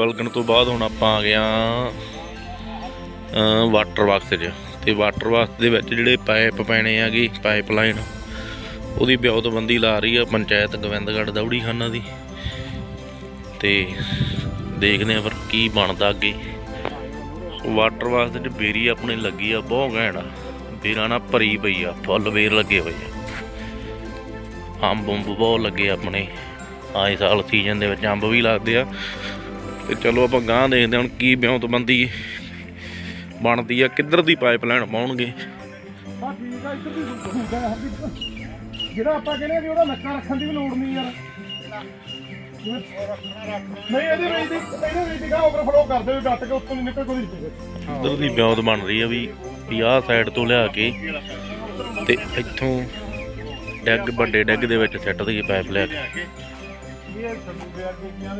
ਬਲਗਣ ਤੋਂ ਬਾਅਦ ਹੁਣ ਆਪਾਂ ਆ ਗਿਆ ਵਾਟਰ ਬਾਕਸ 'ਚ। ਤੇ ਵਾਟਰ ਬਾਕਸ ਦੇ ਵਿੱਚ ਜਿਹੜੇ ਪਾਈਪ ਪੈਣੇ ਹੈਗੇ ਪਾਈਪਲਾਈਨ ਉਹਦੀ ਬਿਉਤਬੰਦੀ ਲਾ ਰਹੀ ਆ ਪੰਚਾਇਤ ਗੋਬਿੰਦਗੜ੍ਹ ਦੌੜੀ ਖਾਨਾ ਦੀ। ਤੇ ਦੇਖਦੇ ਆ ਫਿਰ ਕੀ ਬਣਦਾ ਅੱਗੇ। ਵਾਟਰ ਵਾਕਸ ਦੇ ਬੇਰੀ ਆਪਣੇ ਲੱਗੀ ਆ, ਬਹੁਤ ਘੈਂਟ ਆ। ਬੇਰਾਂ ਨਾਲ ਭਰੀ ਪਈ ਆ, ਫੁੱਲ ਬੇਰ ਲੱਗੇ ਹੋਏ ਆ। ਅੰਬ ਅੰਬ ਬਹੁਤ ਲੱਗੇ ਆਪਣੇ। ਆਏ ਸਾਲ ਸੀਜ਼ਨ ਦੇ ਵਿੱਚ ਅੰਬ ਵੀ ਲੱਗਦੇ ਆ। ਤੇ ਚਲੋ ਆਪਾਂ ਗਾਂ ਦੇਖਦੇ ਹਾਂ ਹੁਣ ਕੀ ਬਿਉਂਤਬੰਦੀ ਬਣਦੀ ਆ ਕਿੱਧਰ ਦੀ ਪਾਈਪਲਾਈਨ ਪਾਉਣਗੇ। ਠੀਕ ਆ ਇੱਧਰ ਦੀ ਹੁੰਦਾ ਹੈ। ਜਿਹੜਾ ਆਪਾਂ ਕਹਿੰਦੇ ਆ ਵੀ ਉਹਦਾ ਨੱਕਾ ਰੱਖਣ ਦੀ ਵੀ ਲੋੜ ਨਹੀਂ ਯਾਰ। ਨਹੀਂ ਇਹਦੇ ਵਿੱਚ ਦੀ ਇਹਦੇ ਵਿੱਚ ਦੀ ਓਵਰਫਲੋ ਕਰ ਦਿਓ ਗੱਟ ਕੇ ਉੱਤੋਂ ਨਹੀਂ ਨਿਕਲ ਕੋਈ ਨਹੀਂ। ਇੱਧਰ ਦੀ ਬਣ ਰਹੀ ਆ ਵੀ 50 ਸਾਈਡ ਤੋਂ ਲਿਆ ਕੇ ਤੇ ਇੱਥੋਂ ਡੈਗ ਵੱਡੇ ਡੈਗ ਦੇ ਵਿੱਚ ਸੈੱਟ ਦੀ ਪਾਈਪ ਲਿਆ ਕੇ ਇਹ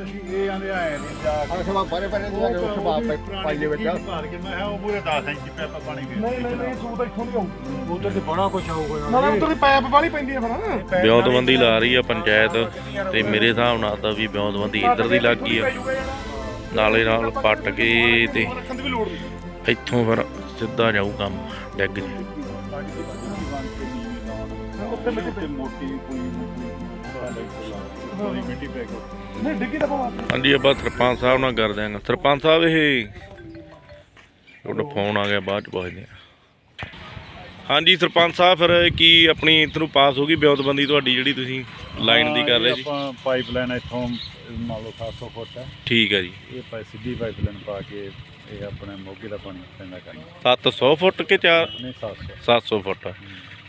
ਕੀ ਸੀ ਆਂਦੇ ਆਏ ਨਹੀਂ ਜਾ ਹਾਂ ਬਾਰੇ ਬਾਰੇ ਕੇ ਮੈਂ ਕਿਹਾ ਉਹ ਪੂਰੇ 10 ਇੰਚ ਪੈਪ ਪਾਣੀ ਦੇ ਨਹੀਂ ਨਹੀਂ ਨਹੀਂ ਤੂੰ ਤਾਂ ਇੱਥੋਂ ਦੀ ਆਉ ਉਧਰ ਤੇ ਬੜਾ ਕੁਛ ਆਊਗਾ ਨਾ ਉਧਰ ਦੀ ਪਾਈਪ ਵਾਲੀ ਪੈਂਦੀ ਆ ਫਿਰ ਬਿਉਂਤਬੰਦੀ ਲਾ ਰਹੀ ਆ ਪੰਚਾਇਤ ਤੇ ਮੇਰੇ ਹਿਸਾਬ ਨਾਲ ਤਾਂ ਵੀ ਬਿਉਂਤਬੰਦੀ ਇੱਧਰ ਦੀ ਲੱਗ ਗਈ ਆ। ਨਾਲੇ ਨਾਲ ਪੱਟ ਕੇ ਤੇ ਨਹੀਂ। ਇੱਥੋਂ ਫਿਰ ਸਿੱਧਾ ਜਾਊ ਕੰਮ ਡੈਗ ਮਿੱਟੀ ਨਹੀਂ ਡਿੱਗੀ ਪਵਾ ਹਾਂਜੀ ਆਪਾਂ ਸਰਪੰਚ ਸਾਹਿਬ ਨਾਲ ਕਰ ਦਿਆਂਗੇ ਸਰਪੰਚ ਸਾਹਿਬ ਇਹ ਤੁਹਾਡਾ ਫੋਨ ਆ ਗਿਆ ਬਾਅਦ ਚ ਪੁੱਛਦੇ ਆ ਹਾਂਜੀ ਸਰਪੰਚ ਸਾਹਿਬ ਫਿਰ ਕੀ ਆਪਣੀ ਇੱਧਰੋਂ ਪਾਸ ਹੋ ਗਈ ਬਿਉਂਤਬੰਦੀ ਤੁਹਾਡੀ ਜਿਹੜੀ ਤੁਸੀਂ ਲਾਈਨ ਦੀ ਕਰ ਰਹੇ ਸੀ? ਆਪਾਂ ਪਾਈਪਲਾਈਨ ਇੱਥੋਂ ਮੰਨ ਲਓ 700 ਫੁੱਟ ਹੈ। ਠੀਕ ਹੈ ਜੀ। ਇਹ ਸਿੱਧੀ ਪਾਈਪਲਾਈਨ ਪਾ ਕੇ ਇਹ ਆਪਣੇ ਮੋਗੇ ਦਾ ਪਾਣੀ ਪੈਂਦਾ ਕਰਨਾ 700 ਫੁੱਟ ਕੇ 4 ਨਹੀਂ 700 700 ਫੁੱਟ।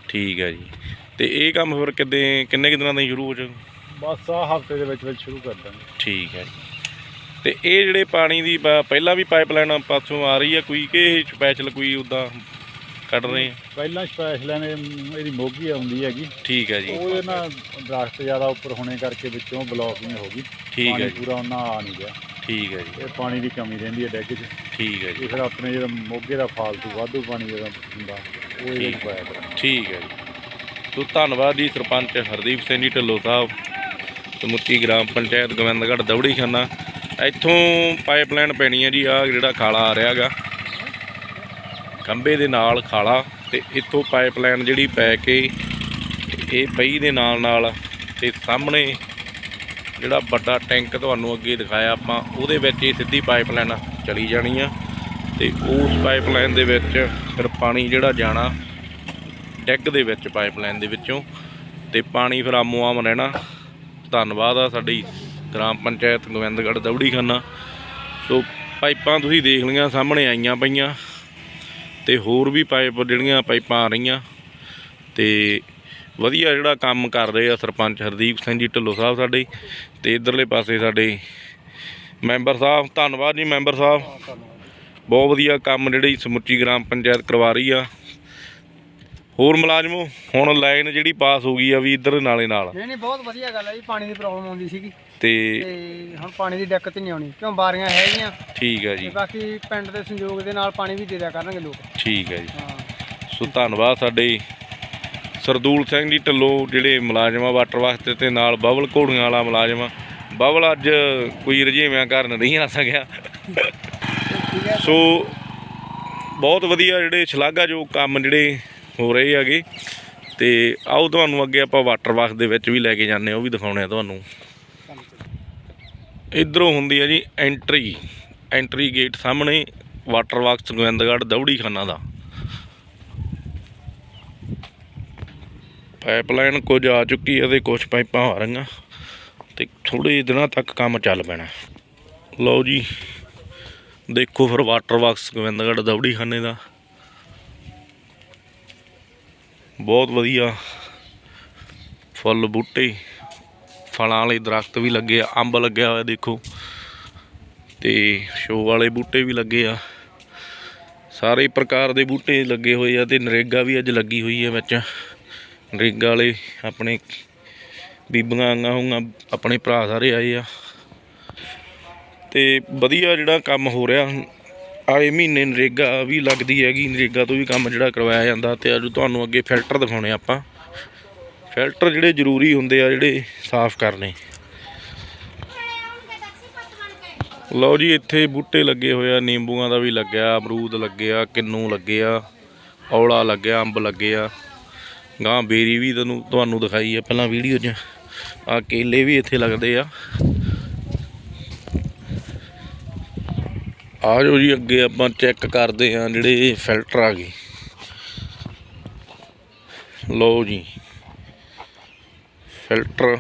ਠੀਕ ਹੈ ਜੀ। ਤੇ ਇਹ ਕੰਮ ਫਿਰ ਕਿੱਦੇ ਕਿੰਨੇ ਕੁ ਦਿਨਾਂ ਤੋਂ ਸ਼ੁਰੂ ਹੋ ਜਾਊ ਬਸ ਆ ਹਫ਼ਤੇ ਦੇ ਵਿੱਚ ਵਿੱਚ ਸ਼ੁਰੂ ਕਰ ਦਾਂਗੇ। ਠੀਕ ਹੈ ਜੀ। ਤੇ ਇਹ ਜਿਹੜੇ ਪਾਣੀ ਦੀ ਪ- ਪਹਿਲਾਂ ਵੀ ਪਾਈਪਲਾਈਨ ਪਾਸੋਂ ਆ ਰਹੀ ਹੈ ਕੋਈ ਕਿ ਇਹ ਸਪੈਸ਼ਲ ਕੋਈ ਉਦਾਂ ਕੱਢ ਰਹੇ ਆ? ਪਹਿਲਾਂ ਸਪੈਸ਼ਲ ਨੇ ਇਹਦੀ ਮੋਗੀ ਆਉਂਦੀ ਹੈਗੀ। ਠੀਕ ਹੈ ਜੀ। ਉਹਦੇ ਨਾਲ ਦਰਖਤ ਜ਼ਿਆਦਾ ਉੱਪਰ ਹੋਣੇ ਕਰਕੇ ਵਿੱਚੋਂ ਬਲੌਕਿੰਗ ਹੋ ਗਈ। ਠੀਕ ਹੈ ਪਾਣੀ ਜੀ। ਪੂਰਾ ਉਹਨਾਂ ਆ ਨਹੀਂ ਗਿਆ। ਠੀਕ ਹੈ ਜੀ। ਇਹ ਪਾਣੀ ਦੀ ਕਮੀ ਰਹਿੰਦੀ ਹੈ ਡੈਗ 'ਚ। ਠੀਕ ਹੈ ਜੀ। ਇਹ ਫਿਰ ਆਪਣੇ ਜਿਹੜਾ ਮੋਗੇ ਦਾ ਫਾਲਤੂ ਵਾਧੂ ਪਾਣੀ ਜਿਹੜਾ ਹੁੰਦਾ ਉਹ ਇਹਦੇ ਵਿੱਚ। ਪਾਇਆ ਕਰਾਂਗੇ। ਠੀਕ ਹੈ ਜੀ। ਸੋ ਧੰਨਵਾਦ ਜੀ ਸਰਪੰਚ ਹਰਦੀਪ ਸਿੰਘ ਜੀ ਢਿੱਲੋਂ ਸਾਹਿਬ ਸਮੁੱਚੀ ਗ੍ਰਾਮ ਪੰਚਾਇਤ ਗੋਬਿੰਦਗੜ੍ਹ ਦੌੜੀ ਖਾਨਾ। ਇੱਥੋਂ ਪਾਈਪਲਾਈਨ ਪੈਣੀ ਹੈ ਜੀ ਆ ਜਿਹੜਾ ਖਾਲਾ ਆ ਰਿਹਾਗਾ ਖੰਬੇ ਦੇ ਨਾਲ ਖਾਲਾ ਤੇ ਇੱਥੋਂ ਪਾਈਪਲਾਈਨ ਜਿਹੜੀ ਪੈ ਕੇ ਇਹ ਪਈ ਦੇ ਨਾਲ ਨਾਲ ਤੇ ਸਾਹਮਣੇ ਜਿਹੜਾ ਵੱਡਾ ਟੈਂਕ ਤੁਹਾਨੂੰ ਅੱਗੇ ਦਿਖਾਇਆ ਆਪਾਂ, ਉਹਦੇ ਵਿੱਚ ਇਹ ਸਿੱਧੀ ਪਾਈਪਲਾਈਨ ਚਲੀ ਜਾਣੀ ਆ। ਤੇ ਉਸ ਪਾਈਪਲਾਈਨ ਦੇ ਵਿੱਚ ਫਿਰ ਪਾਣੀ ਜਿਹੜਾ ਜਾਣਾ, ਡੈਗ ਦੇ ਵਿੱਚ ਪਾਈਪਲਾਈਨ ਦੇ ਵਿੱਚੋਂ। ਤੇ ਪਾਣੀ ਫਿਰ ਆਮੋ ਆਮ ਰਹਿਣਾ। ਧੰਨਵਾਦ ਆ ਸਾਡੀ ਗ੍ਰਾਮ ਪੰਚਾਇਤ ਗੋਬਿੰਦਗੜ੍ਹ ਦੌੜੀ ਖਾਨਾ। ਸੋ ਪਾਈਪਾਂ ਤੁਸੀਂ ਦੇਖ ਲਈਆਂ, ਸਾਹਮਣੇ ਆਈਆਂ ਪਈਆਂ। ਤੇ ਹੋਰ ਵੀ ਪਾਈਪ ਜਿਹੜੀਆਂ ਪਾਈਪਾਂ ਆ ਰਹੀਆਂ। ਤੇ ਵਧੀਆ ਜਿਹੜਾ ਕੰਮ ਕਰ ਰਹੇ ਆ ਸਰਪੰਚ ਹਰਦੀਪ ਸਿੰਘ ਜੀ ਢਿੱਲੋਂ ਸਾਹਿਬ ਸਾਡੇ ਤੇ ਇਧਰਲੇ ਪਾਸੇ ਸਾਡੇ ਮੈਂਬਰ ਸਾਹਿਬ ਧੰਨਵਾਦ ਜੀ ਮੈਂਬਰ ਸਾਹਿਬ। ਬਹੁਤ ਵਧੀਆ ਕੰਮ ਜਿਹੜੀ ਸਮੁੱਚੀ ਗ੍ਰਾਮ ਪੰਚਾਇਤ ਕਰਵਾ ਰਹੀ ਆ। ਹੋਰ ਮੁਲਾਜ਼ਮੋ ਹੁਣ ਲਾਈਨ ਜਿਹੜੀ ਪਾਸ ਹੋ ਗਈ ਆ ਵੀ ਇੱਧਰ ਨਾਲੇ ਨਾਲ। ਨਹੀਂ ਨਹੀਂ ਬਹੁਤ ਵਧੀਆ ਗੱਲ ਹੈ ਜੀ ਪਾਣੀ ਦੀ ਪ੍ਰੋਬਲਮ ਆਉਂਦੀ ਸੀਗੀ। ਤੇ ਤੇ ਹੁਣ ਪਾਣੀ ਦੀ ਦਿੱਕਤ ਨਹੀਂ ਆਉਣੀ ਕਿਉਂ ਬਾਰੀਆਂ ਹੈਗੀਆਂ। ਠੀਕ ਤੇ ਜੀ। ਬਾਕੀ ਪਿੰਡ ਦੇ ਸੰਯੋਗ ਦੇ ਨਾਲ ਪਾਣੀ ਵੀ ਦੇ ਦਿਆ ਕਰਨਗੇ ਲੋਕ। ਠੀਕ ਹੈ ਜੀ। ਹਾਂ। ਸੋ ਧੰਨਵਾਦ ਸਾਡੇ ਸਰਦੂਲ ਸਿੰਘ ਜੀ ਢਿੱਲੋਂ ਜਿਹੜੇ ਮੁਲਾਜ਼ਮ ਆ ਵਾਟਰ ਵਾਸਤੇ ਤੇ ਨਾਲ ਬਬਲ ਘੋੜੀਆਂ ਵਾਲਾ ਮੁਲਾਜ਼ਮ ਆ। ਬਬਲ ਅੱਜ ਕੋਈ ਰਜੇਵਿਆਂ ਕਾਰਨ ਨਹੀਂ ਆ ਸਕਿਆ। ਸੋ ਬਹੁਤ ਵਧੀਆ ਜਿਹੜੇ ਸ਼ਲਾਘਾਯੋਗ ਕੰਮ ਜਿਹੜੇ ਹੋ ਰਹੇ ਹੈਗੇ। ਤੇ ਆਓ ਤੁਹਾਨੂੰ ਅੱਗੇ ਆਪਾਂ ਵਾਟਰ ਵਾਕ ਦੇ ਵਿੱਚ ਵੀ ਲੈ ਕੇ ਜਾਂਦੇ ਹਾਂ, ਉਹ ਵੀ ਦਿਖਾਉਣੇ ਆ ਤੁਹਾਨੂੰ। ਇਧਰੋਂ ਹੁੰਦੀ ਹੈ ਜੀ ਐਂਟਰੀ ਐਂਟਰੀ ਗੇਟ ਸਾਹਮਣੇ ਵਾਟਰ ਵਾਕਸ ਗੋਬਿੰਦਗੜ੍ਹ ਦੌੜੀ ਖਾਨਾ ਦਾ। ਪਾਈਪਲਾਈਨ ਕੁਝ ਆ ਚੁੱਕੀ ਹੈ ਤੇ ਕੁਝ ਪਾਈਪਾਂ ਆ ਰਹੀਆਂ। ਤੇ ਥੋੜੇ ਦਿਨਾਂ ਤੱਕ ਕੰਮ ਚੱਲ ਪੈਣਾ। ਲਓ ਜੀ, ਦੇਖੋ ਫਿਰ ਵਾਟਰ ਬਾਕਸ ਗੋਬਿੰਦਗੜ੍ਹ ਦੌੜੀ ਖਾਨੇ ਦਾ। ਬਹੁਤ ਵਧੀਆ। ਫੁੱਲ ਬੂਟੇ, ਫਲਾਂ ਵਾਲੇ ਦਰਖਤ ਵੀ ਲੱਗੇ ਆ, ਅੰਬ ਲੱਗਿਆ ਹੋਇਆ ਦੇਖੋ। ਤੇ ਸ਼ੋ ਵਾਲੇ ਬੂਟੇ ਵੀ ਲੱਗੇ ਆ। ਸਾਰੇ ਪ੍ਰਕਾਰ ਦੇ ਬੂਟੇ ਲੱਗੇ ਹੋਏ ਆ ਤੇ ਨਰੇਗਾ ਵੀ ਅੱਜ ਲੱਗੀ ਹੋਈ ਹੈ ਵਿੱਚ। ਨਰੇਗਾ ਵਾਲੇ ਆਪਣੇ ਬੀਬੀਆਂ ਆਈਆਂ ਹੋਈਆਂ, ਆਪਣੇ ਭਰਾ ਸਾਰੇ ਆਏ ਆ। ਤੇ ਵਧੀਆ ਜਿਹੜਾ ਕੰਮ ਹੋ ਰਿਹਾ ਆਏ ਮਹੀਨੇ ਨਰੇਗਾ ਵੀ ਲੱਗਦੀ ਹੈਗੀ, ਨਰੇਗਾ ਤੋਂ ਵੀ ਕੰਮ ਜਿਹੜਾ ਕਰਵਾਇਆ ਜਾਂਦਾ ਤੇ ਅੱਜ ਤੁਹਾਨੂੰ ਅੱਗੇ ਫਿਲਟਰ ਦਿਖਾਉਣੇ ਆਪਾਂ। ਫਿਲਟਰ ਜਿਹੜੇ ਜ਼ਰੂਰੀ ਹੁੰਦੇ ਆ, ਜਿਹੜੇ ਸਾਫ਼ ਕਰਨੇ। ਲਓ ਜੀ, ਇੱਥੇ ਬੂਟੇ ਲੱਗੇ ਹੋਏ ਆ, ਨਿੰਬੂਆਂ ਦਾ ਵੀ ਲੱਗਿਆ, ਅਮਰੂਦ ਲੱਗੇ ਆ, ਕਿੰਨੂ ਲੱਗੇ ਆ, ਔਲਾ ਲੱਗਿਆ ਅੰਬ ਲੱਗੇ ਆ। ਗਾਂ ਬੇਰੀ ਵੀ ਤੁਹਾਨੂੰ ਤੁਹਾਨੂੰ ਦਿਖਾਈ ਆ ਪਹਿਲਾਂ ਵੀਡੀਓ 'ਚ। ਆ ਕੇਲੇ ਵੀ ਇੱਥੇ ਲੱਗਦੇ ਆ। ਆ ਜਾਓ ਜੀ ਅੱਗੇ ਆਪਾਂ ਚੈੱਕ ਕਰਦੇ ਆ ਜਿਹੜੇ ਫਿਲਟਰ ਆ ਗਏ। ਲਓ ਜੀ। ਫਿਲਟਰ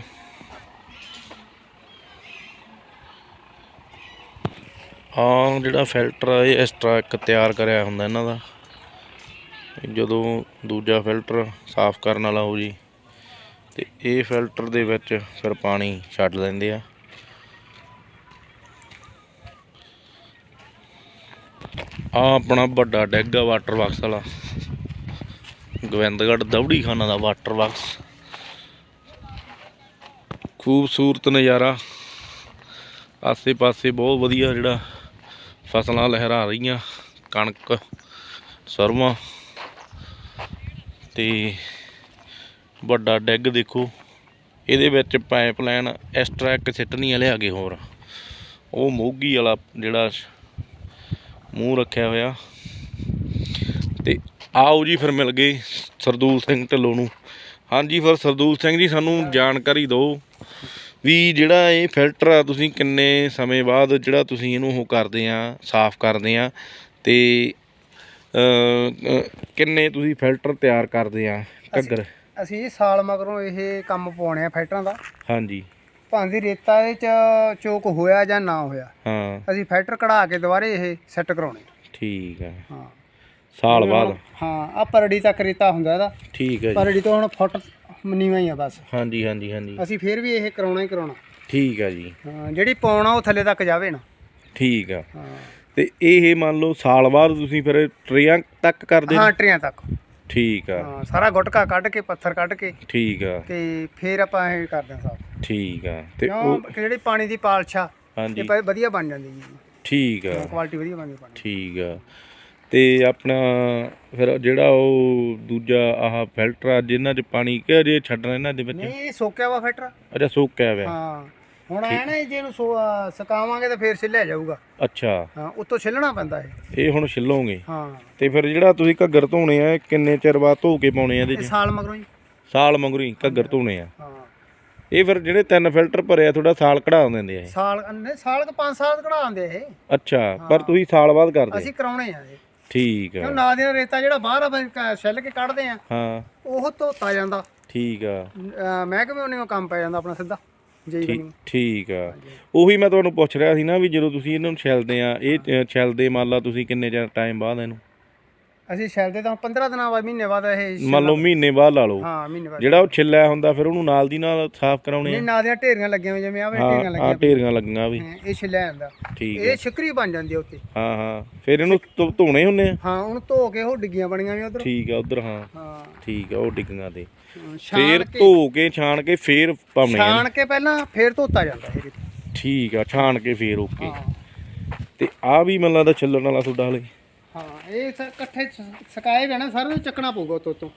ਆ ਜਿਹੜਾ ਫਿਲਟਰ ਆ, ਇਹ ਇਸ ਤਰ੍ਹਾਂ ਇੱਕ ਤਿਆਰ ਕਰਿਆ ਹੁੰਦਾ ਇਹਨਾਂ ਦਾ। ਜਦੋਂ ਦੂਜਾ ਫਿਲਟਰ ਸਾਫ਼ ਕਰਨ ਵਾਲਾ ਹੋ ਜੀ, ਤੇ ਇਹ ਫਿਲਟਰ ਦੇ ਵਿੱਚ ਫਿਰ ਪਾਣੀ ਛੱਡ ਲੈਂਦੇ ਆ। ਆ ਆਪਣਾ ਵੱਡਾ ਡੈਗ ਆ ਵਾਟਰ ਬਾਕਸ ਵਾਲਾ। ਗੋਬਿੰਦਗੜ੍ਹ ਦੌੜੀ ਖਾਨਾ ਦਾ ਵਾਟਰ ਬਾਕਸ ਖੂਬਸੂਰਤ ਨਜ਼ਾਰਾ। ਆਸੇ ਪਾਸੇ ਬਹੁਤ ਵਧੀਆ ਜਿਹੜਾ ਫਸਲਾਂ ਲਹਿਰਾ ਰਹੀਆਂ, ਕਣਕ ਸਰਮਾ ਤੇ ਵੱਡਾ ਡੈਗ ਦੇਖੋ। ਇਹਦੇ ਵਿੱਚ ਪਾਈਪਲਾਈਨ ਐਕਸਟਰਾ ਇੱਕ ਸਿੱਟਣੀ ਵਾਲੇ ਆਗੇ ਹੋਰ। ਉਹ ਮੋਗੀ ਵਾਲਾ ਜਿਹੜਾ ਮੂੰਹ ਰੱਖਿਆ ਹੋਇਆ। ਤੇ ਆਓ ਜੀ ਫਿਰ ਮਿਲ ਗਏ ਸਰਦੂਲ ਸਿੰਘ ਢਿੱਲੋਂ ਨੂੰ। ਹਾਂਜੀ ਫਿਰ ਸਰਦੂਲ ਸਿੰਘ ਜੀ, ਸਾਨੂੰ ਜਾਣਕਾਰੀ ਦਿਓ ਵੀ ਜਿਹੜਾ ਇਹ ਫਿਲਟਰ ਆ, ਤੁਸੀਂ ਕਿੰਨੇ ਸਮੇਂ ਬਾਅਦ ਜਿਹੜਾ ਤੁਸੀਂ ਇਹਨੂੰ ਉਹ ਕਰਦੇ ਆ, ਸਾਫ਼ ਕਰਦੇ ਆ। ਤੇ ਕਿੰਨੇ ਤੁਸੀਂ ਫਿਲਟਰ ਤਿਆਰ ਕਰਦੇ ਆ ਘੱਗਰ? ਅਸੀਂ ਜੀ ਸਾਲ ਮਗਰੋਂ ਇਹ ਕੰਮ ਪਾਉਣੇ ਆ ਫੈਕਟਰਾਂ ਦਾ। ਹਾਂਜੀ। ਭਾਂਦੀ ਰੇਤਾ ਇਹ ਚ ਚੋਕ ਹੋਇਆ ਜਾਂ ਨਾ ਹੋਇਆ ਹਾਂ। ਅਸੀਂ ਫੈਕਟਰ ਕਢਾ ਕੇ ਦੁਬਾਰੇ ਇਹ ਸੈੱਟ ਕਰਾਉਣੇ ਠੀਕ ਆ। ਹਾਂ। ਸਾਲ ਬਾਅਦ। ਹਾਂ ਆ ਪਰੜੀ ਤੱਕ ਰੇਤਾ ਹੁੰਦਾ ਇਹਦਾ। ਠੀਕ ਹੈ ਜੀ। ਪਰੜੀ ਤੋਂ ਹੁਣ ਫੁੱਟ ਨੀਵਾਂ ਹੀ ਆ ਬਸ। ਹਾਂਜੀ ਹਾਂਜੀ ਹਾਂਜੀ। ਅਸੀਂ ਫੇਰ ਵੀ ਇਹ ਕਰਾਉਣਾ ਹੀ ਕਰਾਉਣਾ। ਠੀਕ ਆ ਜੀ। ਹਾਂ ਜਿਹੜੀ ਪਾਉਣਾ ਉਹ ਥੱਲੇ ਤੱਕ ਜਾਵੇ ਨਾ। ਠੀਕ ਆ। ਹਾਂ। ਤੇ ਇਹ ਮੰਨ ਲਓ ਸਾਲ ਬਾਅਦ ਤੁਸੀਂ ਫਿਰ ਟਰੇਆਂ ਤੱਕ ਕਰਦੇ ਹਾਂ ਟਰੀਆਂ ਤੱਕ। ਠੀਕ ਆ। ਹਾਂ ਸਾਰਾ ਗੁਟਕਾ ਕੱਢ ਕੇ ਪੱਥਰ ਕੱਢ ਕੇ ਠੀਕ ਆ। ਤੇ ਫੇਰ ਆਪਾਂ ਇਹ ਕਰਦੇ ਹਾਂ ਸਾਫ਼। ਠੀਕ ਆ। ਤੇ ਉਹ ਜਿਹੜੀ ਪਾਣੀ ਦੀ ਪਾਲਛਾ ਹਾਂਜੀ। ਇਹ ਵਧੀਆ ਬਣ ਜਾਂਦੀ ਜੀ। ਠੀਕ ਆ। ਕੁਆਲਿਟੀ ਵਧੀਆ ਬਣਦੀ ਪਾਣੀ ਠੀਕ ਆ। ਤੇ ਆਪਣਾ ਫਿਰ ਜਿਹੜਾ ਉਹ ਦੂਜਾ ਆਹ ਫਿਲਟਰ ਆ ਜਿਨ੍ਹਾਂ 'ਚ ਪਾਣੀ ਕਿ ਜੇ ਛੱਡਣਾ ਇਹਨਾਂ ਦੇ ਵਿੱਚ? ਨਹੀਂ ਇਹ ਸੋਕਿਆ ਵਾ ਫੈਕਟਰ ਅੱਛਾ ਸੁੱਕਿਆ ਹੋਇਆ ਹਾਂ। ਹੁਣ ਆਇਆ ਨਾ ਜੇ ਇਹਨੂੰ ਸੋ- ਅਹ ਸੁਕਾਵਾਂਗੇ ਤਾਂ ਫੇਰ ਛਿੱਲਿਆ ਜਾਊਗਾ। ਅੱਛਾ। ਹਾਂ ਉੱਤੋਂ ਛਿੱਲਣਾ ਪੈਂਦਾ ਇਹ। ਇਹ ਹੁਣ ਛਿੱਲੋਗੇ ਹਾਂ। ਤੇ ਫਿਰ ਜਿਹੜਾ ਤੁਸੀਂ ਘੱਗਰ ਧੋਣੇ ਆ ਇਹ ਕਿੰਨੇ ਚਿਰ ਬਾਅਦ ਧੋ ਕੇ ਪਾਉਣੇ ਆ ਇਹਦੇ ਇਹ 'ਚ ਸਾਲ ਮਗਰੋਂ ਹੀ ਸਾਲ ਮੰਗਰੀ ਘੱਗਰ ਧੋਣੇ ਆ। ਹਾਂ। ਇਹ ਫਿਰ ਜਿਹੜੇ ਤਿੰਨ ਫਿਲਟਰ ਭਰੇ ਆ ਥੋੜਾ ਸਾਲ ਕਢਾ ਦਿੰਦੇ ਆ ਇਹ? ਸਾਲ ਨਹੀਂ ਸਾਲ ਕ 5 ਸਾਲ ਕਢਾ ਆਂਦੇ ਇਹ। ਅੱਛਾ ਪਰ ਤੁਸੀਂ ਸਾਲ ਬਾਅਦ ਕਰਦੇ ਅਸੀਂ ਕਰਾਉਣੇ ਆ ਇਹ। ਠੀਕ ਕਿਉਂ ਆ ਨਾਲ ਦੀ ਰੇਤਾ ਜਿਹੜਾ ਬਾਹਰ ਆਪਾਂ ਕ- ਛਿੱਲ ਕੇ ਕੱਢਦੇ ਆ। ਹਾਂ। ਉਹ ਧੋਤਾ ਜਾਂਦਾ। ਠੀਕ ਆ। ਅਹ ਮਹਿਕਮੇ ਉਹਨੇ ਕੰਮ ਪੈ ਜਾਂਦਾ ਆਪਣਾ ਸਿੱਧਾ। ਜਈ ਠੀਕ ਬਣੀ ਠੀਕ ਆ। ਉਹੀ ਮੈਂ ਤੁਹਾਨੂੰ ਪੁੱਛ ਰਿਹਾ ਸੀ ਨਾ ਵੀ ਜਦੋਂ ਤੁਸੀਂ ਇਹਨਾਂ ਨੂੰ ਛਿਲਦੇ ਆ ਇਹ ਛਿਲਦੇ ਮੰਨ ਲਾ ਤੁਸੀਂ ਕਿੰਨੇ ਚਿਰ ਟਾਈਮ ਬਾਅਦ ਇਹਨੂੰ? ਅਸੀਂ ਛਿੱਲਦੇ ਤਾਂ 15 ਦਿਨਾਂ ਬਾਅਦ ਮਹੀਨੇ ਬਾਅਦ ਇਹ ਮੰਨ ਲਓ ਮਹੀਨੇ ਬਾਅਦ ਲਾ ਲਓ। ਹਾਂ ਮਹੀਨੇ ਬਾਅਦ। ਜਿਹੜਾ ਉਹ ਛਿੱਲਿਆ ਹੁੰਦਾ ਫਿਰ ਉਹਨੂੰ ਨਾਲ ਦੀ ਨਾਲ ਸਾਫ਼ ਕਰਾਉਣੇ ਨਹੀਂ ਆ ਨਾਲ ਦੀਆਂ ਢੇਰੀਆਂ ਲੱਗੀਆਂ ਹੋਈਆਂ ਜਿਵੇਂ ਆਵੇ ਢੇਰੀਆਂ ਹਾਂ ਲੱਗੀਆਂ ਢੇਰੀਆਂ ਲੱਗੀਆਂ ਵੀ। ਹਾਂ, ਇਹ ਛਿੱਲਿਆ ਜਾਂਦਾ। ਠੀਕ ਇਹ ਸ਼ਿਕਰੀ ਬਣ ਜਾਂਦੀ ਆ ਉੱਤੇ ਹਾਂ ਹਾਂ। ਫਿਰ ਇਹਨੂੰ ਧੋ- ਧੋਣੇ ਹੁੰਨੇ ਆ? ਹਾਂ ਉਹਨੂੰ ਧੋ ਕੇ ਉਹ ਡਿੱਗੀਆਂ ਬਣੀਆਂ ਵੀ ਉਧਰ। ਠੀਕ ਆ ਉਧਰ ਹਾਂ। ਹਾਂ। ਠੀਕ ਆ ਉਹ ਡਿੱਗੀਆਂ ਤੇ। ਫੇਰ ਕੇ ਧੋ ਕੇ ਛਾਣ ਕੇ ਫੇਰ ਪਾਉਣੇ ਆ। ਛਾਣ ਕੇ ਪਹਿਲਾਂ ਫੇਰ ਧੋਤਾ ਜਾਂਦਾ ਇਹ ਠੀਕ ਆ ਛਾਣ ਕੇ ਫੇਰ ਓਕੇ। ਹਾਂ। ਤੇ ਆ ਵੀ ਮੈਨੂੰ ਲੱਗਦਾ ਛੱਲਣ ਵਾਲਾ ਤੁਹਾਡਾ ਹਲੇ? ਹਾਂ ਇਹ ਸ- ਇਕੱਠੇ ਸ- ਸੁਕਾਏ ਜਾਣਾ ਸਾਰਿਆਂ ਨੂੰ ਚੱਕਣਾ ਪਊਗਾ ਉਤੋਂ ਤੋਂ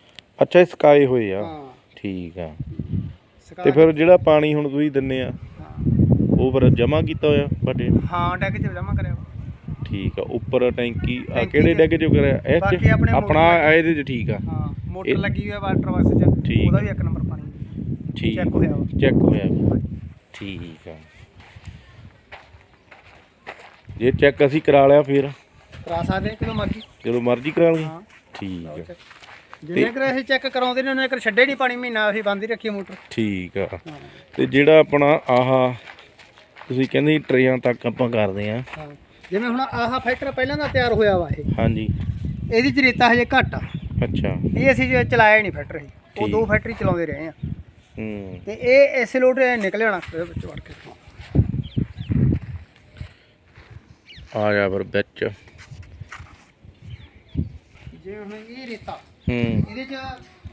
ਅੱਛਾ ਇਹ ਸਕਾਏ ਹੋਏ ਆ? ਹਾਂ। ਠੀਕ ਆ। ਸੁਕਾ ਤੇ ਫਿਰ ਜਿਹੜਾ ਪਾਣੀ ਹੁਣ ਤੁਸੀਂ ਦਿੰਨੇ ਆ ਹਾਂ। ਉਹ ਫਿਰ ਜਮਾ ਕੀਤਾ ਹੋਇਆ ਬਟੇ ਹਾਂ ਡੈਕ ਚ ਜਮਾ ਕਰਿਆ। ਵਾ। ਠੀਕ ਆ ਉੱਪਰ ਟੈਂਕੀ ਆ ਟੈਂਕੀ ਕਿਹੜੇ ਤੇ- ਡੈਗ ਚ ਕਰਿਆ? ਇਹ ਬਾਕੀ ਚ ਆਪਣੇ ਆਪਣਾ ਮੋਟਰ ਇਹਦੇ ਚ ਠੀਕ ਆ। ਹਾਂ ਮੋਟਰ ਇਹ- ਲੱਗੀ ਹੋਈ ਹੈ ਵਾਟਰ ਬਾਕਸ ਚ। ਠੀਕ। ਉਹਦਾ ਆ। ਵੀ ਇੱਕ ਨੰਬਰ ਪਾਣੀ। ਠੀਕ। ਚੈੱਕ ਹੋਇਆ ਵਾ। ਚੈੱਕ ਹੋਇਆ ਵੀ। ਠੀਕ ਆ। ਜੇ ਚੈੱਕ ਅਸੀਂ ਕਰਾ ਲਿਆ ਫਿਰ। ਕਰਾ ਸਕਦੇ ਹਾਂ ਕਿਦੋਂ ਮਰਜ਼ੀ। ਜਦੋਂ ਮਰਜ਼ੀ ਕਰਾ ਹਾਂ। ਠੀਕ ਆ। ਜਿੰਨੇ ਕਰ ਅਸੀਂ ਚੈੱਕ ਕਰਾਉਂਦੇ ਨੇ ਉਹਨੇ ਕਰ ਛੱਡੇ ਨਹੀਂ ਪਾਣੀ ਮਹੀਨਾ ਅਸੀਂ ਬੰਦ ਹੀ ਰੱਖੀ ਮੋਟਰ। ਠੀਕ ਆ। ਹਾਂ। ਤੇ ਜਿਹੜਾ ਆਪਣਾ ਆਹ ਤੁਸੀਂ ਕਹਿੰਦੇ ਟਰੇਆਂ ਤੱਕ ਆਪਾਂ ਕਰਦੇ ਆ। ਹਾਂ। ਜਿਵੇਂ ਹੁਣ ਆਹ ਫੈਕਟਰ ਪਹਿਲਾਂ ਦਾ ਤਿਆਰ ਹੋਇਆ ਵਾ ਇਹ। ਹਾਂਜੀ। ਇਹਦੀ ਚ ਰੇਤਾ ਹਜੇ ਘੱਟ ਆ। ਅੱਛਾ। ਇਹ ਅਸੀਂ ਜੇ ਚਲਾਇਆ ਹੀ ਨਹੀਂ ਫੈਕਟਰ ਅਸੀਂ ਉਹ। ਦੋ ਫੈਕਟਰੀ ਚਲਾਉਂਦੇ ਰਹੇ ਆ। ਹੂੰ। ਤੇ ਇਹ ਇਸੇ ਲੋਟ ਨਿਕਲ ਜਾਣਾ ਇਹਦੇ ਵਿੱਚ ਵੜ ਕੇ। ਆ ਜਾ ਫਿਰ ਵਿੱਚ। ਜਿਵੇਂ ਹੁਣ ਇਹ ਰੇਤਾ ਹੂੰ। ਇਹਦੇ ਚ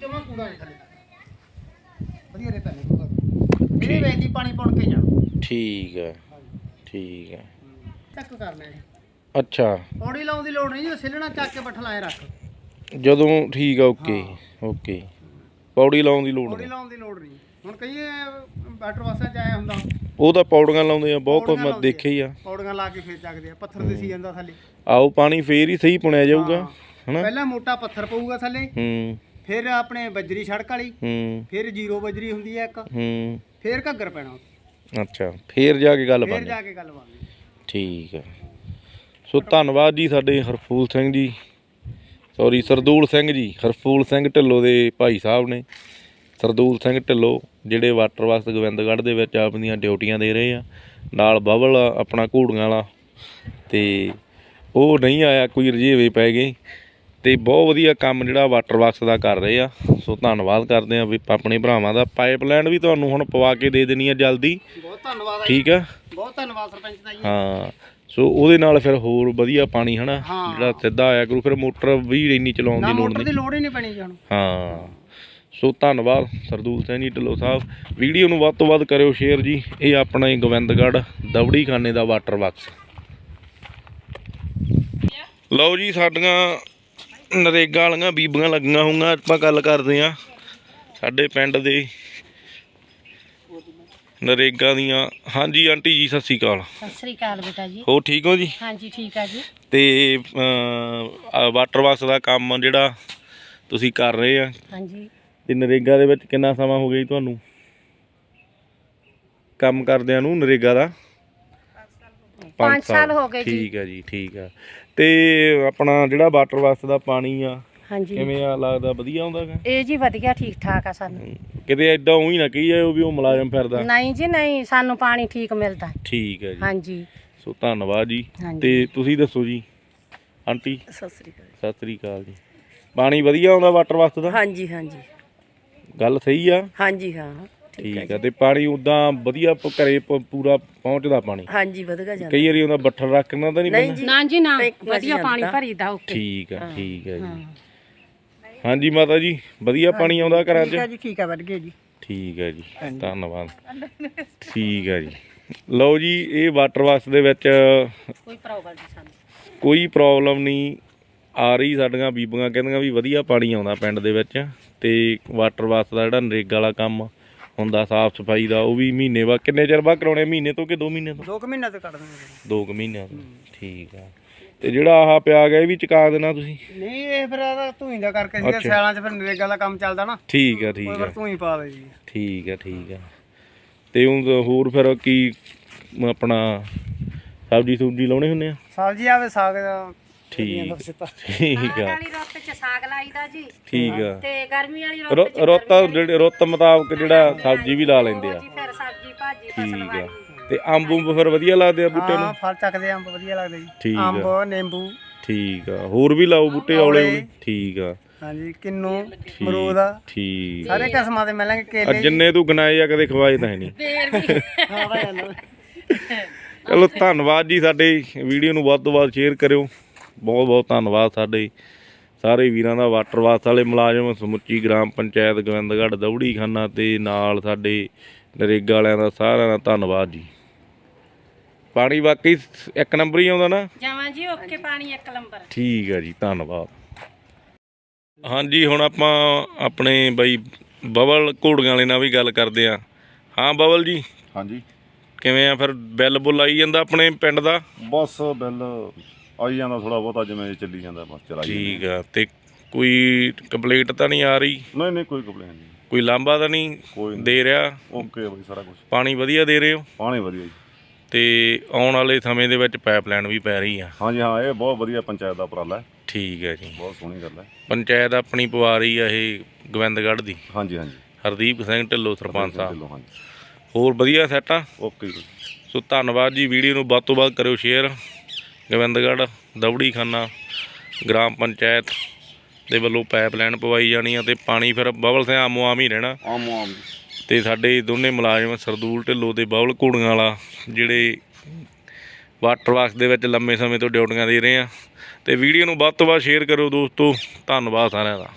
ਜਮਾ ਕੂੜਾ ਨਹੀਂ ਥੱਲੇ ਤੱਕ ਵਧੀਆ ਰੇਤਾ ਨਿਕਲਦਾ ਇਹਦੇ ਵਿੱਚ ਦੀ ਪਾਣੀ ਪਾਉਣ ਕੇ ਜਾਣਾ। ਠੀਕ ਆ ਠੀਕ ਆ ਚੱਕ ਕਰਨਾ ਇਹ। ਅੱਛਾ। ਪੌੜੀ ਲਾਉਣ ਦੀ ਲੋੜ ਨਹੀਂ ਜੀ ਸਿੱਲਣਾ ਚੱਕ ਕੇ ਬੱਠਲ ਆਏ ਰੱਖ। ਜਦੋਂ ਠੀਕ ਆ ਓਕੇ ਓਕੇ। ਪੌੜੀ ਲਾਉਣ ਦੀ ਲੋੜ ਪੌੜੀ ਨਹੀਂ। ਲਾਉਣ ਦੀ ਲੋੜ ਨਹੀਂ। ਹੁਣ ਕਈ ਵਾਟਰ ਵਾਸਾ ਚ ਆਇਆ ਹੁੰਦਾ। ਉਹ ਤਾਂ ਪੌੜੀਆਂ ਲਾਉਂਦੇ ਆ ਬਹੁਤ ਕੁਝ ਪੌੜੀਆਂ ਮੈਂ ਲਾਉਂਦੇ ਆ। ਦੇਖਿਆ ਹੀ ਆ। ਪੌੜੀਆਂ ਲਾ ਕੇ ਫੇਰ ਚੱਕਦੇ ਆ ਪੱਥਰ ਦੇ ਸੀ ਜਾਂਦਾ ਥੱਲੇ। ਆਓ ਪਾਣੀ ਫੇਰ ਹੀ ਸਹੀ ਪੁਣਿਆ ਜਾਊਗਾ। ਹਾਂ। ਹਨਾ? ਪਹਿਲਾਂ ਮੋਟਾ ਪੱਥਰ ਪਊਗਾ ਥੱਲੇ ਹੂੰ। ਫਿਰ ਆਪਣੇ ਬਜਰੀ ਸੜਕ ਵਾਲੀ ਹੂੰ। ਫਿਰ ਜ਼ੀਰੋ ਬਜਰੀ ਹੁੰਦੀ ਹੈ ਇੱਕ ਹੂੰ। ਫਿਰ ਘੱਗਰ ਪੈਣਾ ਅੱਛਾ ਫੇਰ ਜਾ ਕੇ ਗੱਲ ਫਿਰ ਬਣ ਜਾ ਕੇ ਗੱਲ ਬਣਦੀ ਠੀਕ ਹੈ। ਸੋ ਧੰਨਵਾਦ ਜੀ ਸਾਡੇ ਹਰਫੂਲ ਸਿੰਘ ਜੀ। ਸੌਰੀ ਸਰਦੂਲ ਸਿੰਘ ਜੀ ਹਰਫੂਲ ਸਿੰਘ ਢਿੱਲੋਂ ਦੇ ਭਾਈ ਸਾਹਿਬ ਨੇ। ਸਰਦੂਲ ਸਿੰਘ ਢਿੱਲੋਂ ਜਿਹੜੇ ਵਾਟਰ ਵਰਕਸ ਗੋਬਿੰਦਗੜ੍ਹ ਦੇ ਵਿੱਚ ਆਪਣੀਆਂ ਡਿਊਟੀਆਂ ਦੇ ਰਹੇ ਆ। ਨਾਲ ਬਬਲ ਆਪਣਾ ਘੂੜੀਆਂ ਵਾਲਾ। ਤੇ ਉਹ ਨਹੀਂ ਆਇਆ ਕੋਈ ਰਜੇਵੇ ਪੈ ਗਏ। ਤੇ ਬਹੁਤ ਵਧੀਆ ਕੰਮ ਜਿਹੜਾ ਵਾਟਰ ਵਰਕਸ ਦਾ ਕਰ ਰਹੇ ਆ। ਸੋ ਧੰਨਵਾਦ ਕਰਦੇ ਆ ਵੀ ਆਪਣੇ ਭਰਾਵਾਂ ਦਾ। ਪਾਈਪਲਾਈਨ ਵੀ ਤੁਹਾਨੂੰ ਹੁਣ ਪਵਾ ਕੇ ਦੇ ਦੇਣੀ ਆ ਜਲਦੀ। ਬਹੁਤ ਧੰਨਵਾਦ ਠੀਕ ਆ? ਬਹੁਤ ਧੰਨਵਾਦ ਸਰਪੰਚ ਦਾ ਜੀ। ਹਾਂ। ਸੋ ਉਹਦੇ ਨਾਲ ਫਿਰ ਹੋਰ ਵਧੀਆ ਪਾਣੀ ਹਨਾ। ਜਿਹੜਾ ਸਿੱਧਾ ਆਇਆ ਕਰੂ ਫਿਰ ਮੋਟਰ ਵੀ ਇੰਨੀ ਚਲਾਉਣ ਦੀ ਲੋੜ ਮੋਟਰ ਦੀ ਨਹੀਂ ਲੋੜ ਹੀ ਨਹੀਂ ਪੈਣੀ ਜੀ ਹੁਣ। ਹਾਂ। ਸੋ ਧੰਨਵਾਦ ਸਰਦੂਲ ਸਿੰਘ ਜੀ ਢਿੱਲੋਂ ਸਾਹਿਬ। ਵੀਡੀਓ ਨੂੰ ਵੱਧ ਤੋਂ ਵੱਧ ਕਰਿਓ ਸ਼ੇਅਰ ਜੀ। ਇਹ ਆਪਣਾ ਹੀ ਦਵੜੀ ਖਾਨੇ ਦਾ ਵਾਟਰ ਬਾਕਸ ਲਓ ਜੀ ਸਾਡੀਆਂ ਨਰੇਗਾ ਵਾਲੀਆਂ ਬੀਬੀਆਂ ਲੱਗੀਆਂ ਹੋਈਆਂ ਆਪਾਂ ਗੱਲ ਕਰਦੇ ਆ ਸਾਡੇ ਪਿੰਡ ਦੇ ਨਰੇਗਾ ਦੀਆਂ। ਹਾਂਜੀ ਆਂਟੀ ਜੀ ਸਤਿ ਸ਼੍ਰੀ ਅਕਾਲ। ਸਤਿ ਸ੍ਰੀ ਅਕਾਲ ਬੇਟਾ ਜੀ। ਹੋ ਠੀਕ ਹੋ ਜੀ? ਹਾਂਜੀ ਠੀਕ ਆ ਜੀ। ਤੇ ਵਾਟਰ ਬਾਕਸ ਦਾ ਕੰਮ ਜਿਹੜਾ ਤੁਸੀਂ ਕਰ ਰਹੇ ਆ ਹਾਂਜੀ। ਤੇ ਨਰੇਗਾ ਦੇ ਵਿੱਚ ਕਿੰਨਾ ਸਮਾਂ ਹੋ ਗਿਆ ਜੀ ਤੁਹਾਨੂੰ? ਕੰਮ ਕਰਦਿਆਂ ਨੂੰ ਨਰੇਗਾ ਦਾ? ਪੰਜ ਪੰਜ ਸਾਲ ਹੋ ਗਏ ਜੀ। ਠੀਕ ਹੈ ਜੀ ਠੀਕ ਆ ਤੇ ਆਪਣਾ ਜਿਹੜਾ ਵਾਟਰ ਬਾਕਸ ਦਾ ਪਾਣੀ ਆ ਹਾਂਜੀ। ਕਿਵੇਂ ਆ ਲੱਗਦਾ ਵਧੀਆ ਆਉਂਦਾ ਗਾ? ਇਹ ਜੀ ਵਧੀਆ ਠੀਕ ਠਾਕ ਆ ਸਾਨੂੰ। ਕਿਤੇ ਐਦਾਂ ਉਹੀ ਨਾ ਕਹੀ ਜਾਏ ਵੀ ਉਹ ਮੁਲਾਜ਼ਮ ਫਿਰਦਾ। ਨਹੀਂ ਜੀ ਨਹੀਂ ਸਾਨੂੰ ਪਾਣੀ ਠੀਕ ਮਿਲਦਾ। ਠੀਕ ਹੈ ਜੀ। ਹਾਂਜੀ। ਸੋ ਧੰਨਵਾਦ ਜੀ। ਹਾਂਜੀ। ਤੇ ਤੁਸੀਂ ਦੱਸੋ ਜੀ ਆਂਟੀ? ਸਤਿ ਸ੍ਰੀ ਅਕਾਲ। ਸਤਿ ਸ੍ਰੀ ਅਕਾਲ ਜੀ। ਪਾਣੀ ਵਧੀਆ ਆਉਂਦਾ ਵਾਟਰ ਬਾਕਸ ਦਾ? ਹਾਂਜੀ ਹਾਂਜੀ। ਗੱਲ ਸਹੀ ਆ? ਹਾਂਜੀ ਹਾਂ। ਠੀਕ ਆ ਤੇ ਪਾਣੀ ਉਦਾਂ ਵਧੀਆ ਪ- ਘਰੇ ਪ- ਪੂਰਾ ਪਹੁੰਚਦਾ ਪਾਣੀ? ਹਾਂਜੀ ਵਧਗਾ ਜਾਂਦਾ। ਕਈ ਵਾਰੀ ਉਹਦਾ ਬੱਠਲ ਰੱਖਣਾ ਤਾਂ ਨਹੀਂ ਪੈਂਦਾ ਨਾ ਜੀ ਨਾ। ਵਧੀਆ ਪਾਣੀ ਭਰੀਦਾ ਓਕੇ ਠੀਕ ਆ ਠੀਕ ਆ ਜੀ। ਹਾਂਜੀ ਮਾਤਾ ਜੀ ਵਧੀਆ ਪਾਣੀ ਆਉਂਦਾ ਘਰਾਂ 'ਚ? ਜੀ ਠੀਕ ਆ ਵੱਧ ਗਏ ਜੀ। ਠੀਕ ਹੈ ਜੀ ਧੰਨਵਾਦ। ਠੀਕ ਹੈ ਜੀ। ਲਓ ਜੀ ਇਹ ਵਾਟਰ ਬਾਕਸ ਦੇ ਵਿੱਚ ਕੋਈ ਪ੍ਰੋਬਲਮ ਨਹੀਂ ਸਾਨੂੰ। ਕੋਈ ਪ੍ਰੋਬਲਮ ਨਹੀਂ ਆ ਰਹੀ ਸਾਡੀਆਂ ਬੀਬੀਆਂ ਕਹਿੰਦੀਆਂ ਵੀ ਵਧੀਆ ਪਾਣੀ ਆਉਂਦਾ ਪਿੰਡ ਦੇ ਵਿੱਚ। ਤੇ ਵਾਟਰ ਬਾਕਸ ਦਾ ਜਿਹੜਾ ਨਰੇਗਾ ਵਾਲਾ ਕੰਮ ਹੁੰਦਾ ਸਾਫ਼ ਸਫ਼ਾਈ ਦਾ ਉਹ ਵੀ ਮਹੀਨੇ ਬਾਅਦ ਕਿੰਨੇ ਚਿਰ ਬਾਅਦ ਕਰਾਉਣੇ ਮਹੀਨੇ ਤੋਂ ਕਿ 2 ਮਹੀਨੇ ਤੋਂ? ਦੋ ਕੁ ਮਹੀਨੇ ਤੇ ਕੱਢ ਦਿੰਦੇ ਦੋ ਕੁ ਮਹੀਨਿਆਂ ਤੋਂ ਠੀਕ ਆ। ਤੇ ਜਿਹੜਾ ਆਹ ਪਿਆ ਗਿਆ ਇਹ ਵੀ ਚੁਕਾ ਦੇਣਾ ਤੁਸੀਂ? ਨਹੀਂ ਇਹ ਫਿਰ ਇਹਦਾ ਧੂਈ ਦਾ ਕਰਕੇ ਸੀਗਾ ਅੱਛਾ। ਸਿਆਲਾਂ 'ਚ ਫਿਰ ਨਰੇਗਾ ਦਾ ਕੰਮ ਚੱਲਦਾ ਨਾ। ਠੀਕ ਆ ਠੀਕ ਫਿਰ ਆ। ਧੂਈ ਪਾ ਦੇ ਜੀ। ਠੀਕ ਆ ਠੀਕ ਆ। ਤੇ ਹੁਣ ਹੋਰ ਫਿਰ ਕੀ ਆਪਣਾ ਸਬਜੀ ਸੁਬਜੀ ਲਾਉਣੇ ਹੁੰਦੇ ਆ? ਸਬਜ਼ੀ ਆਵੇ ਸਾਗ ਦਾ ਠੀਕ। ਠੀਕ ਆ। ਵਾਲੀ ਰੁੱਤ ਚ ਸਾਗ ਲਾਈਦਾ ਜੀ। ਠੀਕ ਆ। ਤੇ ਗਰਮੀ ਵਾਲੀ ਰੁੱਤ ਜਿਹੜੇ ਰੁੱਤ ਮੁਤਾਬਕ ਜਿਹੜਾ ਸਬਜੀ ਵੀ ਲਾ ਲੈਂਦੇ ਆ। ਜੀ ਫਿਰ ਸਬਜ਼ੀ ਭਾਜੀ ਠੀਕ ਆ। ਤੇ ਅੰਬ ਉਂਬ ਫਿਰ ਵਧੀਆ ਲੱਗਦੇ ਆ ਬੂਟੇ ਨੂੰ? ਹਾਂ ਫਲ ਚੱਕਦੇ ਅੰਬ ਵਧੀਆ ਲੱਗਦੇ ਠੀਕ ਜੀ ਆ। ਅੰਬ ਨਿੰਬੂ। ਠੀਕ ਆ। ਹੋਰ ਵੀ ਲਾਓ ਬੂਟੇ ਔਲੇ। ਠੀਕ ਆ। ਹਾਂਜੀ ਕਿੰਨੂ ਅਮਰੂਦ ਆ। ਠੀਕ ਸਾਰੇ ਕਿਸਮਾਂ ਦੇ ਮਿਲਣਗੇ ਆ ਕੇਲੇ ਜਿੰਨੇ ਤੂੰ ਗਨਾਏ ਆ ਕਦੇ ਖਵਾਏ ਤਾਂ ਨਹੀਂ ਚਲੋ ਧੰਨਵਾਦ ਜੀ ਸਾਡੇ ਵੀਡੀਓ ਨੂੰ ਵੱਧ ਤੋਂ ਵੱਧ ਸ਼ੇਅਰ ਕਰਿਓ। ਬਹੁਤ ਬਹੁਤ ਧੰਨਵਾਦ ਸਾਡੇ ਸਾਰੇ ਵੀਰਾਂ ਦਾ ਵਾਟਰ ਵਾਸ ਵਾਲੇ ਮੁਲਾਜ਼ਮ ਸਮੁੱਚੀ ਗ੍ਰਾਮ ਪੰਚਾਇਤ ਗੋਬਿੰਦਗੜ੍ਹ ਦੌੜੀ ਖਾਨਾ ਤੇ ਨਾਲ ਸਾਡੇ ਨਰੇਗਾ ਵਾਲਿਆਂ ਦਾ ਸਾਰਿਆਂ ਦਾ ਧੰਨਵਾਦ ਜੀ। ਪਾਣੀ ਵਾਕਈ ਇੱਕ ਨੰਬਰ ਹੀ ਆਉਂਦਾ ਨਾ? ਜਾਵਾਂ ਜੀ ਓਕੇ ਪਾਣੀ ਇੱਕ ਲੰਬਰ ਠੀਕ ਹੈ ਜੀ ਧੰਨਵਾਦ। ਹਾਂਜੀ ਹੁਣ ਆਪਾਂ ਆਪਣੇ ਬਾਈ ਬਬਲ ਘੋੜੀਆਂ ਵਾਲੇ ਨਾਲ ਵੀ ਗੱਲ ਕਰਦੇ ਆ ਹਾਂ ਬਬਲ ਜੀ? ਹਾਂਜੀ। ਕਿਵੇਂ ਆ ਫਿਰ? ਬਿੱਲ ਬੁੱਲ ਆਈ ਜਾਂਦਾ ਆਪਣੇ ਪਿੰਡ ਦਾ? ਬਸ ਬਿੱਲ ਆਈ ਜਾਂਦਾ ਥੋੜਾ ਬਹੁਤਾ ਜਿਵੇਂ ਚੱਲੀ ਜਾਂਦਾ ਬਸ ਚਲਾਈ ਠੀਕ ਆ ਤੇ ਕੋਈ ਕੰਪਲੀਟ ਤਾਂ ਨਹੀਂ ਆ ਰਹੀ? ਨਹੀਂ ਨਹੀਂ ਕੋਈ ਕੰਪਲੇਨ ਨਹੀਂ। ਕੋਈ ਲਾਂਭਾ ਤਾਂ ਨਹੀਂ ਕੋਈ ਨਹੀਂ। ਦੇ ਰਿਹਾ? ਓਕੇ ਬਈ ਸਾਰਾ ਕੁਝ ਪਾਣੀ ਵਧੀਆ ਦੇ ਰਹੇ ਹੋ? ਪਾਣੀ ਵਧੀਆ ਜੀ। ਤੇ ਆਉਣ ਵਾਲੇ ਸਮੇਂ ਦੇ ਵਿੱਚ ਪਾਈਪਲਾਈਨ ਵੀ ਪੈ ਰਹੀ ਆ? ਹਾਂਜੀ ਹਾਂ ਇਹ ਬਹੁਤ ਵਧੀਆ ਪੰਚਾਇਤ ਦਾ ਉਪਰਾਲਾ ਹੈ। ਠੀਕ ਹੈ ਜੀ। ਬਹੁਤ ਸੋਹਣੀ ਗੱਲ ਹੈ। ਪੰਚਾਇਤ ਆਪਣੀ ਪਵਾ ਰਹੀ ਆ ਇਹ ਗੋਬਿੰਦਗੜ੍ਹ ਦੀ? ਹਾਂਜੀ ਹਾਂਜੀ। ਹਰਦੀਪ ਸਿੰਘ ਢਿੱਲੋਂ ਸਰਪੰਚ ਸਾਹਿਬ। ਚਲੋ ਹਾਂਜੀ। ਹੋਰ ਵਧੀਆ ਸੈੱਟ ਆ? ਓਕੇ ਜੀ। ਸੋ ਧੰਨਵਾਦ ਜੀ ਵੀਡੀਓ ਨੂੰ ਵੱਧ ਤੋਂ ਵੱਧ ਕਰਿਓ ਸ਼ੇਅਰ ਗੋਬਿੰਦਗੜ੍ਹ ਦਵੜੀ ਖਾਨਾ ਗ੍ਰਾਮ ਪੰਚਾਇਤ ਦੇ ਵੱਲੋਂ ਪਾਈਪਲਾਈਨ ਪਵਾਈ ਜਾਣੀ ਆ ਤੇ ਪਾਣੀ ਫਿਰ ਬਬਲ ਸਿੰਘ ਆਮੋ ਆਮ ਹੀ ਰਹਿਣਾ। ਆਮ ਆਮ। ਤੇ ਸਾਡੇ ਦੋਨੇ ਮੁਲਾਜ਼ਮ ਸਰਦੂਲ ਢਿੱਲੋਂ ਤੇ ਬਬਲ ਘੋੜੀਆਂ ਵਾਲਾ ਜਿਹੜੇ ਵਾਟਰ ਵਾਕਸ ਦੇ ਵਿੱਚ ਲੰਮੇ ਸਮੇਂ ਤੋਂ ਡਿਊਟੀਆਂ ਦੇ ਰਹੇ ਆ। ਤੇ ਵੀਡੀਓ ਨੂੰ ਵੱਧ ਤੋਂ ਵੱਧ ਸ਼ੇਅਰ ਕਰੋ ਦੋਸਤੋ। ਧੰਨਵਾਦ ਸਾਰਿਆਂ ਦਾ।